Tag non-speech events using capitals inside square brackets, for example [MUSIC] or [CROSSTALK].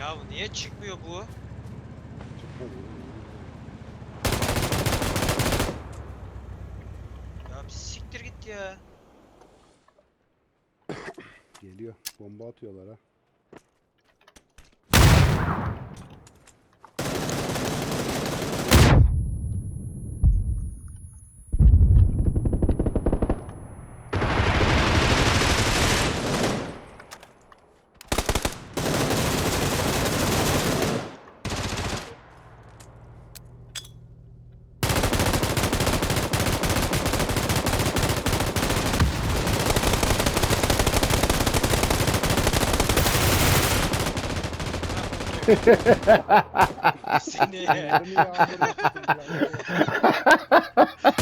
Ya niye çıkmıyor bu? Ya bir siktir git ya. Geliyor. Bomba atıyorlar ha. [LAUGHS] Seni. Mermi yağmuru. [LAUGHS]